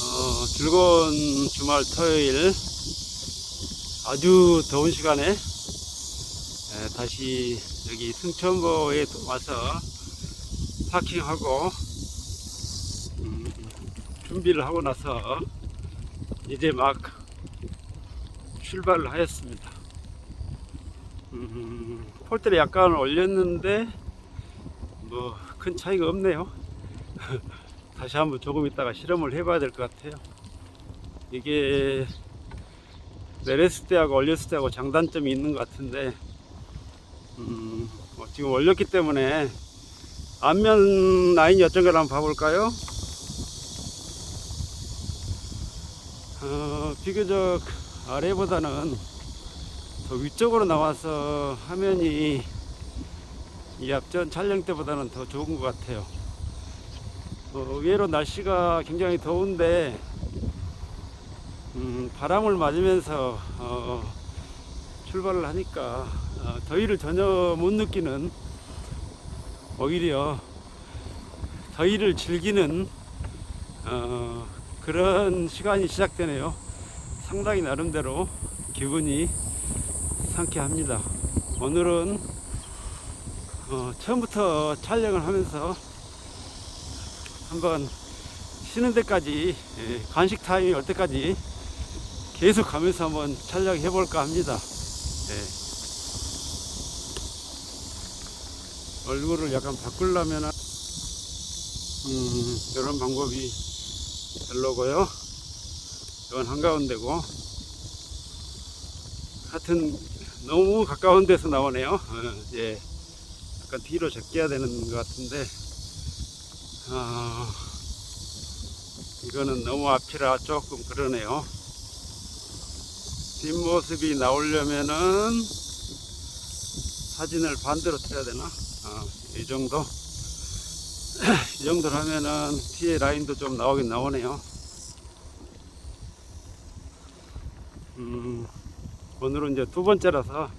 어, 즐거운 주말 토요일 아주 더운 시간에 에, 다시 여기 승천보에 와서 파킹하고 음, 준비를 하고 나서 이제 막 출발을 하였습니다. 음, 폴대를 약간 올렸는데 뭐 큰 차이가 없네요. 다시 한번 조금 있다가 실험을 해봐야 될 것 같아요. 이게 내렸을 때하고 올렸을 때하고 장단점이 있는 것 같은데 음, 뭐 지금 올렸기 때문에 앞면 라인이 어쩐가 한번 봐볼까요? 어, 비교적 아래보다는 더 위쪽으로 나와서 화면이 이 앞전 촬영 때보다는 더 좋은 것 같아요. 어, 의외로 날씨가 굉장히 더운데 음, 바람을 맞으면서 어, 출발을 하니까 어, 더위를 전혀 못 느끼는 오히려 더위를 즐기는 어, 그런 시간이 시작되네요. 상당히 나름대로 기분이 상쾌합니다. 오늘은 어, 처음부터 촬영을 하면서 한번 쉬는 데까지 예, 간식 타임이 올 때까지 계속 가면서 한번 촬영해 볼까 합니다. 예. 얼굴을 약간 바꾸려면 음, 이런 방법이 별로고요. 이건 한가운데고 하여튼 너무 가까운 데서 나오네요. 어, 예. 약간 뒤로 제껴야 되는 것 같은데 아, 이거는 너무 앞이라 조금 그러네요. 뒷모습이 나오려면은 사진을 반대로 틀어야 되나? 아, 이 정도? 이 정도로 하면은 뒤에 라인도 좀 나오긴 나오네요. 음, 오늘은 이제 두 번째라서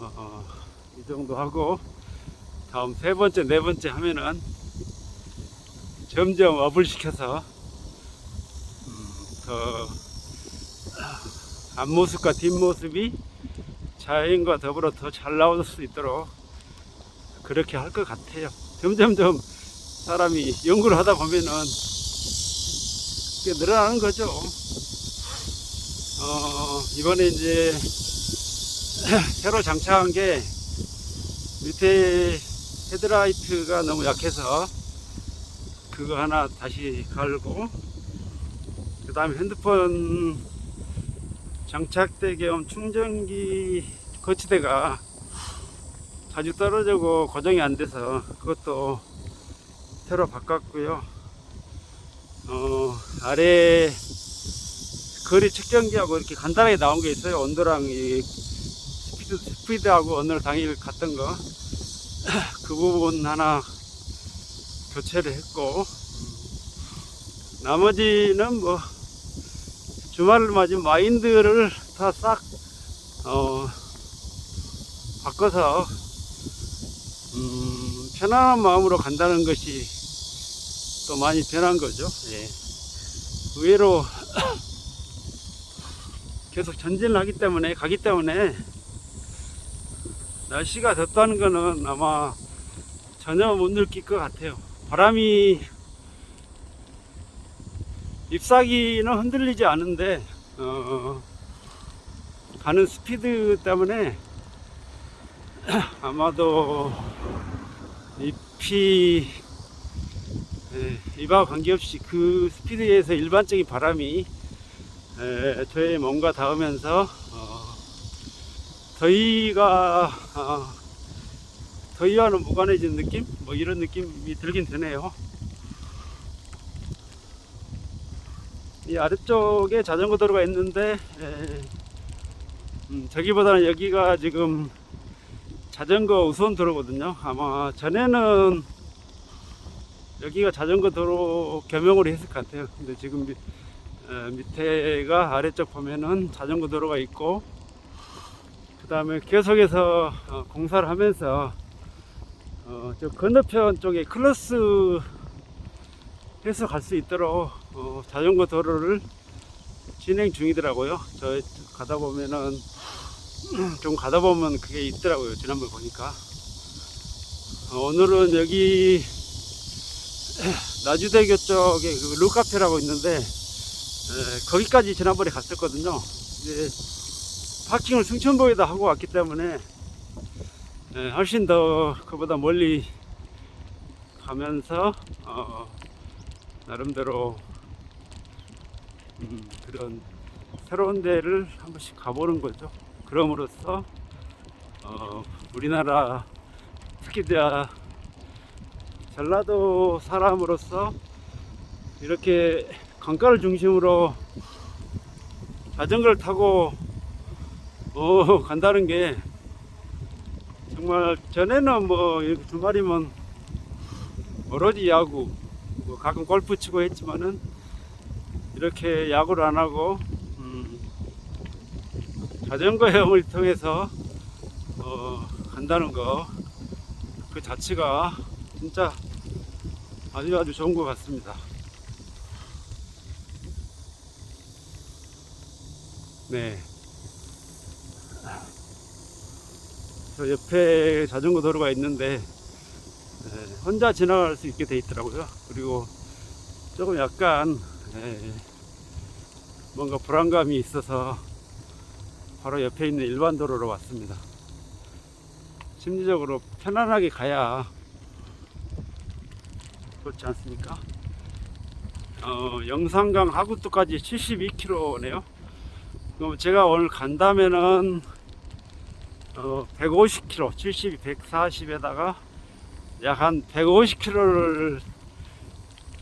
어, 어, 이 정도 하고 다음 세 번째, 네 번째 하면은 점점 업을 시켜서 음, 더 앞모습과 뒷모습이 자연과 더불어 더 잘 나올 수 있도록 그렇게 할 것 같아요. 점점점 사람이 연구를 하다 보면은 늘어나는 거죠. 어, 이번에 이제 새로 장착한 게 밑에 헤드라이트가 너무 약해서 그거 하나 다시 갈고 그 다음에 핸드폰 장착대 겸 충전기 거치대가 자주 떨어지고 고정이 안 돼서 그것도 새로 바꿨고요. 어, 아래 거리 측정기하고 이렇게 간단하게 나온 게 있어요. 온도랑 이 스피드, 스피드하고 오늘 당일 갔던 거. 그 부분 하나 교체를 했고 음, 나머지는 뭐 주말을 맞은 마인드를 다 싹 어, 바꿔서 음, 편안한 마음으로 간다는 것이 또 많이 변한 거죠. 예. 의외로 계속 전진을 하기 때문에 가기 때문에 날씨가 덥다는 거는 아마 전혀 못 느낄 것 같아요. 바람이 잎사귀는 흔들리지 않은데 어, 가는 스피드 때문에 아마도 잎이 예, 잎하고 관계없이 그 스피드에서 일반적인 바람이 에, 저의 몸과 닿으면서 어, 더위가 어, 더위와는 무관해진 느낌? 뭐 이런 느낌이 들긴 드네요. 이 아래쪽에 자전거 도로가 있는데 에, 음, 저기보다는 여기가 지금 자전거 우선 도로거든요. 아마 전에는 여기가 자전거 도로 겸용으로 했을 것 같아요. 근데 지금 밑, 에, 밑에가 아래쪽 보면은 자전거 도로가 있고 그 다음에 계속해서 어, 공사를 하면서 어, 저 건너편 쪽에 클로스 해서 갈 수 있도록 어, 자전거 도로를 진행 중이더라고요. 저 가다 보면은 좀 가다 보면 그게 있더라고요. 지난번 보니까. 어, 오늘은 여기 나주대교 쪽에 그 루카페라고 있는데 에, 거기까지 지난번에 갔었거든요. 이제 파킹을 승천보에다 하고 왔기 때문에 에, 훨씬 더 그보다 멀리 가면서 어, 나름대로 음, 그런 새로운 데를 한 번씩 가보는 거죠. 그럼으로써 어, 우리나라 특히 전라도 사람으로서 이렇게 강가를 중심으로 자전거를 타고 어, 간다는 게 정말 전에는 뭐 주말이면 오로지 야구 뭐 가끔 골프 치고 했지만은 이렇게 야구를 안 하고 음, 자전거 여행을 통해서 어, 간다는 거 그 자체가 진짜 아주 아주 좋은 것 같습니다. 네. 저 옆에 자전거 도로가 있는데 예, 혼자 지나갈 수 있게 돼 있더라고요. 그리고 조금 약간 예, 뭔가 불안감이 있어서 바로 옆에 있는 일반 도로로 왔습니다. 심리적으로 편안하게 가야 좋지 않습니까? 어, 영산강 하구도까지 72km네요. 그럼 제가 오늘 간다면은 어, 150km, 70, 140에다가 약 한 150km를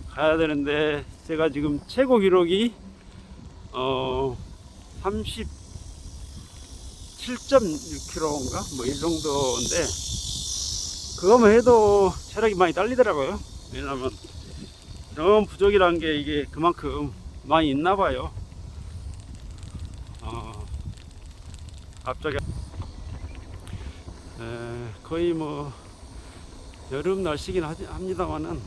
가야 되는데 제가 지금 최고 기록이 어 37.6km인가 뭐 이 정도인데 그거만 해도 체력이 많이 딸리더라고요. 왜냐면 경험 부족이라는 게 이게 그만큼 많이 있나 봐요. 어, 에, 거의 뭐 여름 날씨긴 합니다만은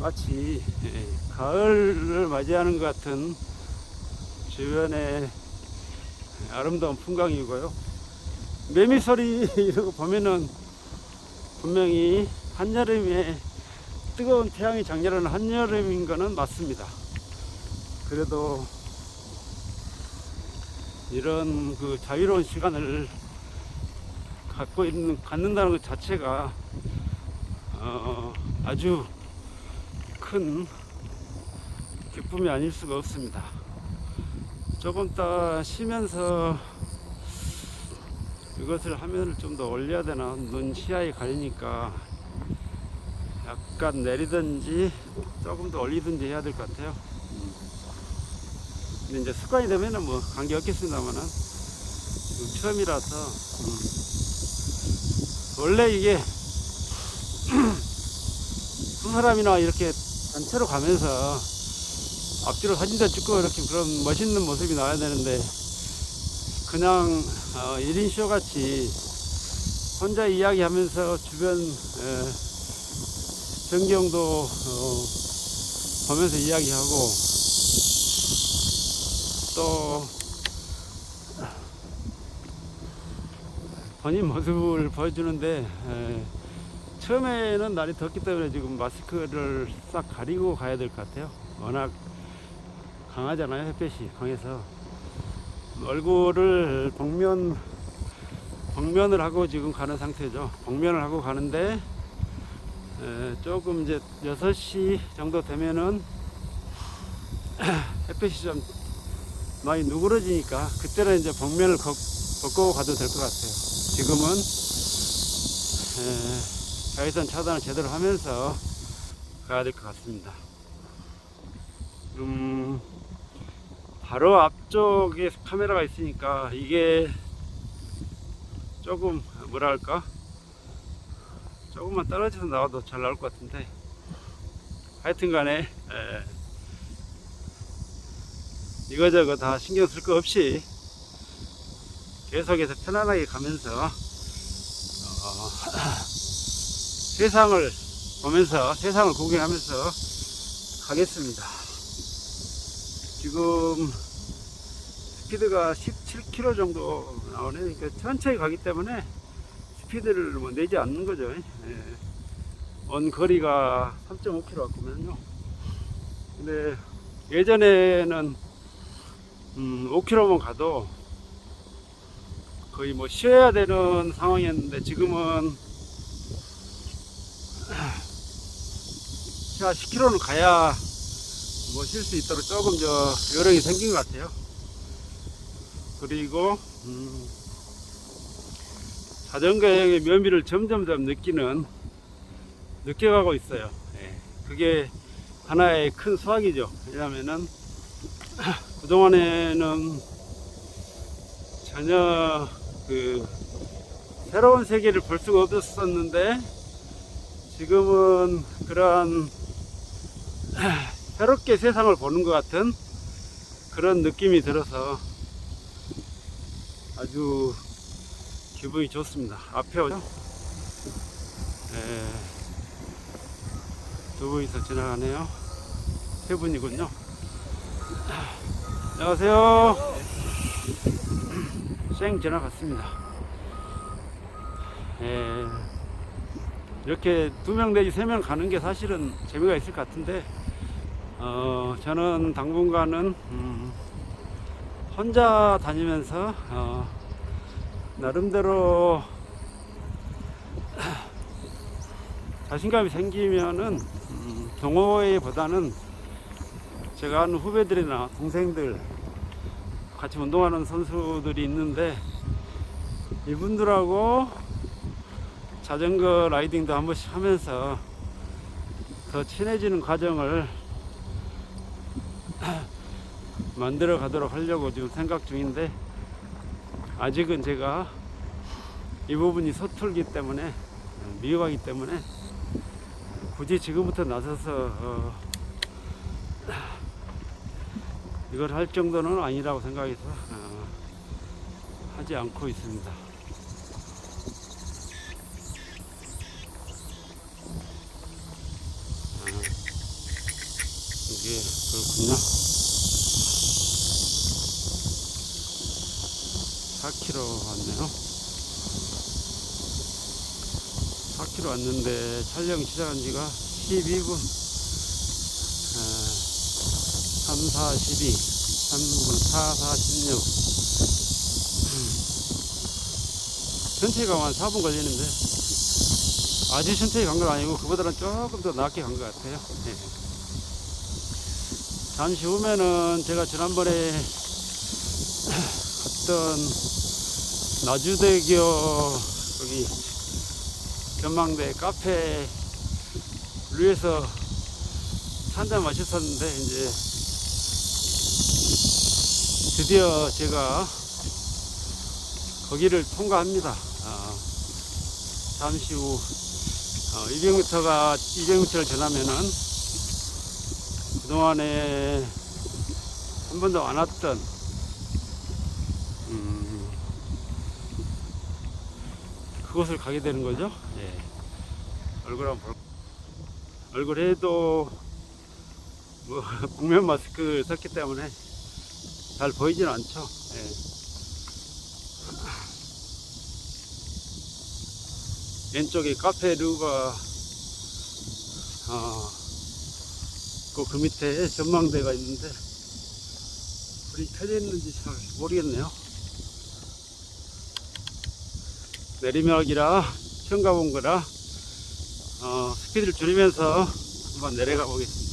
마치 예, 가을을 맞이하는 것 같은 주변의 아름다운 풍광이고요. 매미 소리 이런 거 보면은 분명히 한여름에 뜨거운 태양이 장렬하는 한여름인 거는 맞습니다. 그래도 이런 그 자유로운 시간을 갖고 있는 갖는다는 것 자체가 어, 아주 큰 기쁨이 아닐 수가 없습니다. 조금 더 쉬면서 이것을 화면을 좀 더 올려야 되나 눈 시야에 가리니까 약간 내리든지 조금 더 올리든지 해야 될 것 같아요. 음. 근데 이제 습관이 되면은 뭐 관계 없겠습니다만은 처음이라서 음. 원래 이게 두 사람이나 이렇게 단체로 가면서 앞뒤로 사진도 찍고 이렇게 그런 멋있는 모습이 나와야 되는데 그냥 어, 1인 쇼 같이 혼자 이야기하면서 주변 에, 전경도 어, 보면서 이야기하고 또 본인 모습을 보여주는데 에, 처음에는 날이 덥기 때문에 지금 마스크를 싹 가리고 가야 될 것 같아요. 워낙 강하잖아요 햇볕이 강해서 얼굴을 복면 복면을 하고 지금 가는 상태죠. 복면을 하고 가는데 에, 조금 이제 6시 정도 되면은 햇볕이 좀 많이 누그러지니까 그때는 이제 복면을 걷, 벗고 가도 될 것 같아요. 지금은 에, 자외선 차단을 제대로 하면서 가야 될 것 같습니다. 음, 바로 앞쪽에 카메라가 있으니까 이게 조금 뭐라 할까 조금만 떨어져서 나와도 잘 나올 것 같은데 하여튼 간에 에, 이거저거 다 신경 쓸 거 없이 계속해서 편안하게 가면서 어, 세상을 보면서 세상을 구경하면서 가겠습니다. 지금 스피드가 17km 정도 나오네. 그러니까 천천히 가기 때문에 스피드를 뭐 내지 않는 거죠. 예. 온 거리가 3.5km 같거든요. 근데 예전에는 음, 5km만 가도 거의 뭐 쉬어야 되는 상황이었는데 지금은 자 10km는 가야 뭐 쉴 수 있도록 조금 저 요령이 생긴 것 같아요. 그리고 음, 자전거 여행의 묘미를 점점점 느끼는 느껴가고 있어요. 예, 그게 하나의 큰 수확이죠. 왜냐면은 그동안에는 전혀 그 새로운 세계를 볼 수가 없었었는데 지금은 그러한 새롭게 세상을 보는 것 같은 그런 느낌이 들어서 아주 기분이 좋습니다. 앞에 오죠? 예, 두 분이서 지나가네요. 세 분이군요. 안녕하세요. 쌩 지나갔습니다. 예, 이렇게 두 명 내지 세 명 가는 게 사실은 재미가 있을 것 같은데, 어, 저는 당분간은, 음, 혼자 다니면서, 어, 나름대로 자신감이 생기면은, 음, 동호회보다는 제가 아는 후배들이나 동생들, 같이 운동하는 선수들이 있는데, 이분들하고 자전거 라이딩도 한 번씩 하면서 더 친해지는 과정을 만들어 가도록 하려고 지금 생각 중인데 아직은 제가 이 부분이 서툴기 때문에 미흡하기 때문에 굳이 지금부터 나서서 어 이걸 할 정도는 아니라고 생각해서 어 하지 않고 있습니다. 아, 이게 그렇군요. 4km 왔네요. 4km 왔는데 촬영 시작한 지가 12분. 3, 4, 12. 3분 4, 4, 16. 천천히 가면 한 4분 걸리는데 아주 천천히 간 건 아니고 그보다는 조금 더 낮게 간 것 같아요. 예. 잠시 후면은 제가 지난번에 갔던 나주대교 여기 전망대 카페 위에서 한잔 마셨었는데 이제 드디어 제가 거기를 통과합니다. 아, 잠시 후 어, 200m가 200m를 지나면은 그동안에 한 번도 안 왔던 음, 그곳을 가게 되는 거죠. 예. 얼굴 한번 볼 얼굴에도 뭐 국면 마스크를 썼기 때문에 잘 보이진 않죠. 예. 왼쪽에 카페 루가 어, 그, 그 밑에 전망대가 있는데 불이 켜져 있는지 잘 모르겠네요. 내리막이라 처음 가본 거라 어, 스피드를 줄이면서 한번 내려가 보겠습니다.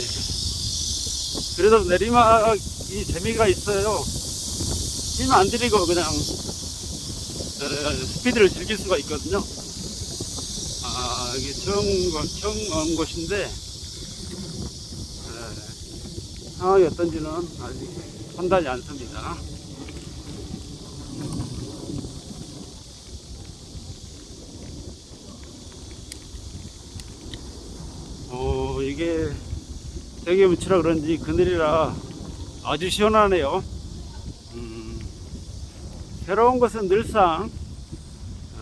네. 그래도 내리막이 재미가 있어요. 힘 안 들이고 그냥 어, 스피드를 즐길 수가 있거든요. 아, 이게 처음, 거- 처음 온 곳인데, 에, 상황이 어떤지는 아직 판단이 않습니다. 어, 이게 되게 묻히라 그런지 그늘이라 아주 시원하네요. 음, 새로운 것은 늘상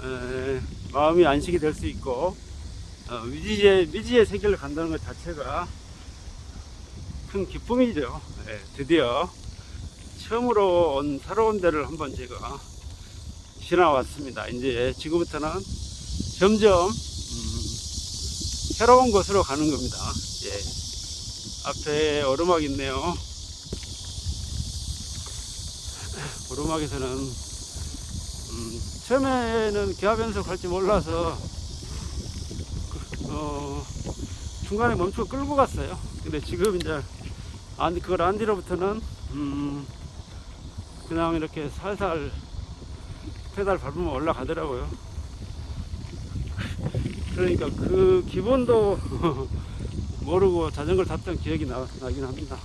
에, 마음이 안식이 될 수 있고 어, 미지의 미지의 세계를 간다는 것 자체가 큰 기쁨이죠. 예, 드디어 처음으로 온 새로운 데를 한번 제가 지나왔습니다. 이제 지금부터는 점점 음, 새로운 곳으로 가는 겁니다. 예. 앞에 오르막 있네요. 오르막에서는 음, 처음에는 기압연속 할지 몰라서 그, 어, 중간에 멈추고 끌고 갔어요. 근데 지금 이제 안, 그걸 안 뒤로부터는 음, 그냥 이렇게 살살 페달 밟으면 올라가더라고요. 그러니까 그 기본도 모르고 자전거를 탔던 기억이 나, 나긴 합니다.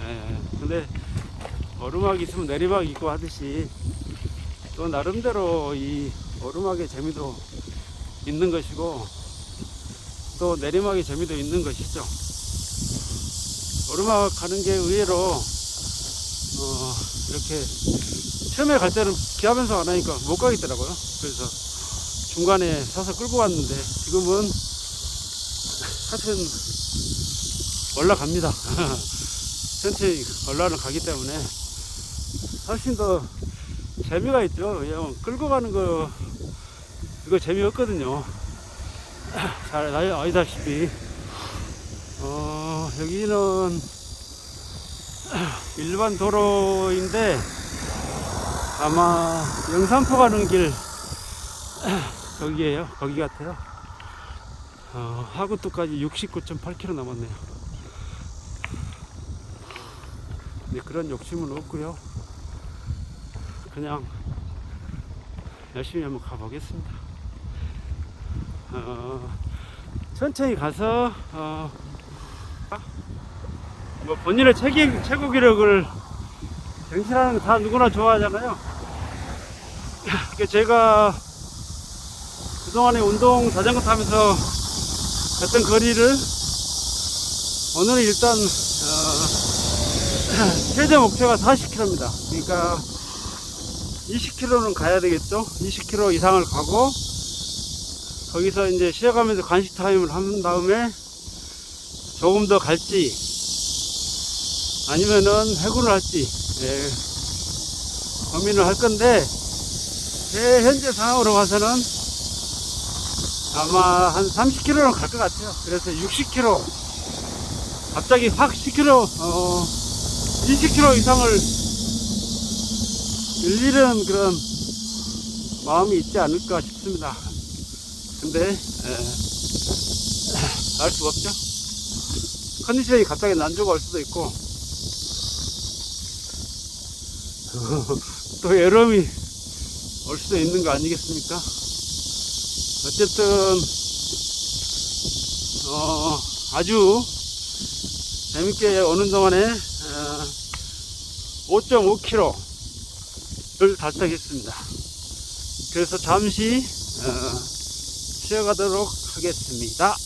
예, 근데 오르막이 있으면 내리막이 있고 하듯이 또 나름대로 이 오르막의 재미도 있는 것이고 또 내리막의 재미도 있는 것이죠. 오르막 가는 게 의외로 어, 이렇게 처음에 갈 때는 기하면서 안 하니까 못 가겠더라고요. 그래서 중간에 사서 끌고 왔는데 지금은 하여튼 올라갑니다. 천천히 올라는 가기 때문에 훨씬 더 재미가 있죠. 왜냐면 끌고 가는 거 이거 재미없거든요. 잘 알- 알다시피 어, 여기는 일반 도로인데 아마 영산포 가는 길 거기에요. 거기 같아요. 어, 하구도까지 69.8km 남았네요. 근데 그런 욕심은 없고요. 그냥 열심히 한번 가보겠습니다. 어, 천천히 가서 어, 뭐 본인의 최기, 최고 기록을 경신하는 거 다 누구나 좋아하잖아요. 그 제가 그동안에 운동 자전거 타면서 했던 거리를 오늘은 일단 어, 최대 목표가 40km입니다. 그러니까 20km는 가야 되겠죠. 20km 이상을 가고 거기서 이제 쉬어가면서 간식 타임을 한 다음에 조금 더 갈지 아니면은 해군을 할지 예, 고민을 할 건데 제 현재 상황으로 봐서는 아마 한 30km는 갈 것 같아요. 그래서 60km 갑자기 확 10km 어, 20km 이상을 일일은 그런 마음이 있지 않을까 싶습니다. 근데 알 수가 없죠. 컨디션이 갑자기 난조가 올 수도 있고 또 여름이 올 수도 있는 거 아니겠습니까? 어쨌든 어, 아주 재밌게 오는 동안에 어, 5.5km를 달성했습니다. 그래서 잠시 어, 쉬어가도록 하겠습니다.